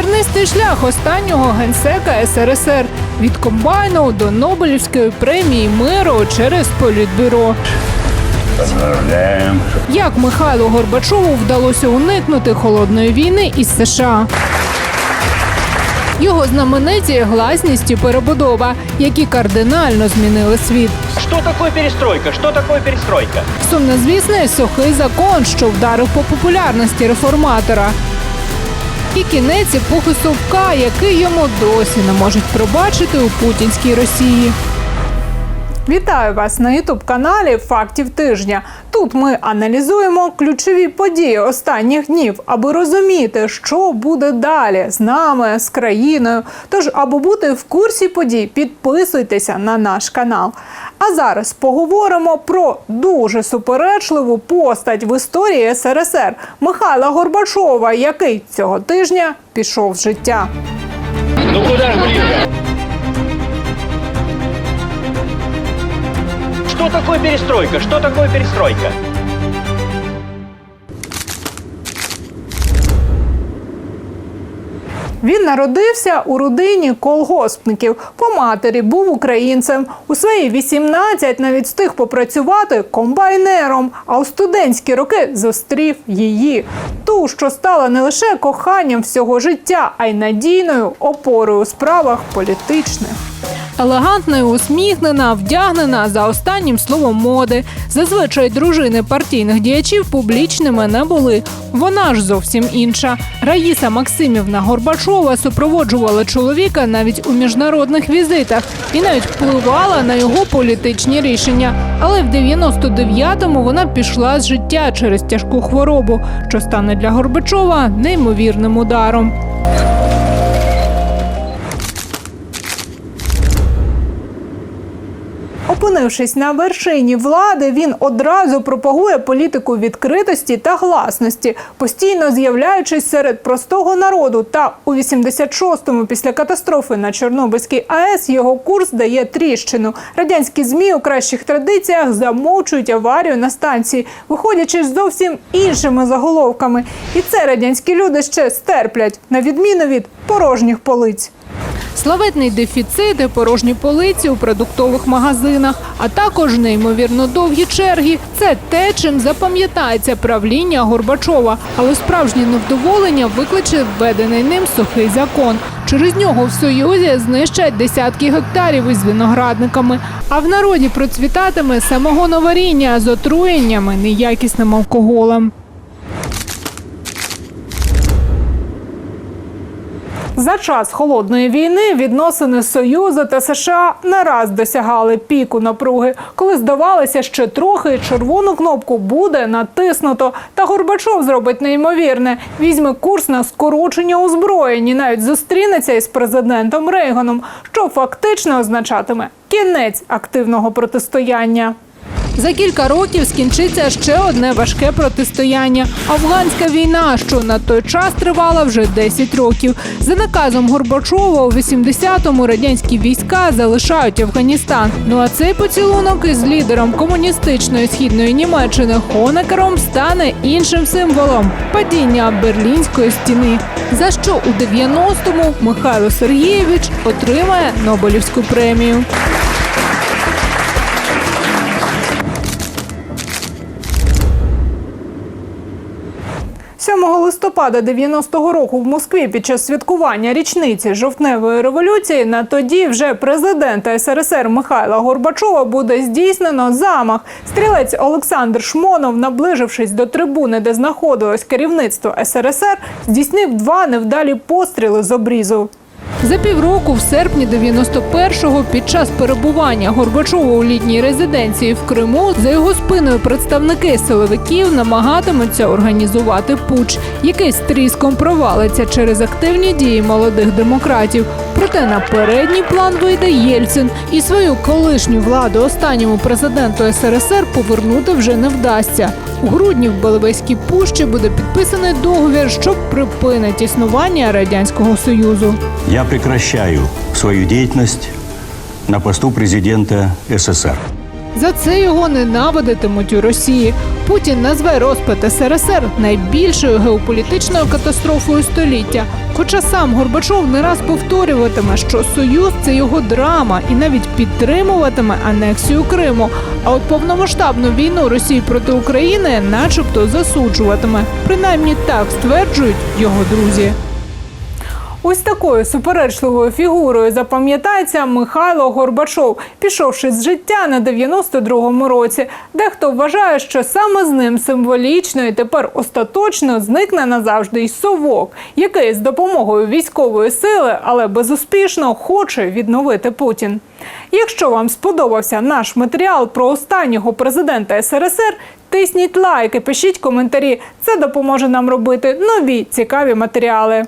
Тернистий шлях останнього генсека СРСР від комбайну до Нобелівської премії миру через політбюро. Як Михайлу Горбачову вдалося уникнути холодної війни із США? Його знамениті гласність і перебудова, які кардинально змінили світ. Что такое перестройка? Что такое перестройка? Сумнозвісний сухий закон, що вдарив по популярності реформатора. І кінець епохи совка, який йому досі не можуть пробачити у путінській Росії. Вітаю вас на ютуб каналі Фактів тижня. Тут ми аналізуємо ключові події останніх днів, аби розуміти, що буде далі з нами, з країною. Тож, аби бути в курсі подій, підписуйтеся на наш канал. А зараз поговоримо про дуже суперечливу постать в історії СРСР Михайла Горбачова, який цього тижня пішов з життя. Ну куда ж Что такое перестройка? Что такое перестройка? Він народився у родині колгоспників. По матері був українцем. У свої 18 навіть встиг попрацювати комбайнером. А у студентські роки зустрів її. Ту, що стала не лише коханням всього життя, а й надійною опорою у справах політичних. Елегантна і усміхнена, вдягнена за останнім словом моди. Зазвичай дружини партійних діячів публічними не були. Вона ж зовсім інша. Раїса Максимівна Горбачова супроводжувала чоловіка навіть у міжнародних візитах і навіть впливала на його політичні рішення. Але в 99-му вона пішла з життя через тяжку хворобу, що стане для Горбачова неймовірним ударом. Опинившись на вершині влади, він одразу пропагує політику відкритості та гласності, постійно з'являючись серед простого народу. Та у 86-му після катастрофи на Чорнобильській АЕС його курс дає тріщину. Радянські змі у кращих традиціях замовчують аварію на станції, виходячи з зовсім іншими заголовками. І це радянські люди ще стерплять, на відміну від порожніх полиць. Славетний дефіцит порожні полиці у продуктових магазинах, а також неймовірно довгі черги. Це те, чим запам'ятається правління Горбачова. Але справжнє невдоволення викличе введений ним сухий закон. Через нього в Союзі знищать десятки гектарів із виноградниками. А в народі процвітатиме самогоноваріння з отруєннями неякісним алкоголем. За час холодної війни відносини Союзу та США не раз досягали піку напруги, коли здавалося, що трохи червону кнопку буде натиснуто. Та Горбачов зробить неймовірне. Візьме курс на скорочення озброєнь і навіть зустрінеться із президентом Рейганом, що фактично означатиме кінець активного протистояння. За кілька років скінчиться ще одне важке протистояння афганська війна, що на той час тривала вже 10 років. За наказом Горбачова у 80-му радянські війська залишають Афганістан. Ну а цей поцілунок із лідером комуністичної східної Німеччини Хонекером стане іншим символом падіння Берлінської стіни. За що у 90-му Михайло Сергійович отримає Нобелівську премію. Листопада 90-го року в Москві під час святкування річниці жовтневої революції на тоді вже президента СРСР Михайла Горбачова буде здійснено замах. Стрілець Олександр Шмонов, наближившись до трибуни, де знаходилось керівництво СРСР, здійснив два невдалі постріли з обрізу. За півроку, в серпні 91-го, під час перебування Горбачова у літній резиденції в Криму, за його спиною представники силовиків намагатимуться організувати пуч, який з тріском провалиться через активні дії молодих демократів. Проте на передній план вийде Єльцин, і свою колишню владу останньому президенту СРСР повернути вже не вдасться. У грудні в Беловезькій пущі буде підписаний договір, що припинить існування радянського союзу. Я прекращаю свою діяльність на посту президента СССР. За це його ненавидитимуть у Росії. Путін назве розпад СРСР найбільшою геополітичною катастрофою століття. Хоча сам Горбачов не раз повторюватиме, що союз це його драма, і навіть підтримуватиме анексію Криму. А от повномасштабну війну Росії проти України, начебто, засуджуватиме. Принаймні так стверджують його друзі. Ось такою суперечливою фігурою запам'ятається Михайло Горбачов, пішовши з життя на 92-му році. Дехто вважає, що саме з ним символічно і тепер остаточно зникне назавжди й совок, який з допомогою військової сили, але безуспішно хоче відновити Путін. Якщо вам сподобався наш матеріал про останнього президента СРСР, тисніть лайки, пишіть коментарі. Це допоможе нам робити нові цікаві матеріали.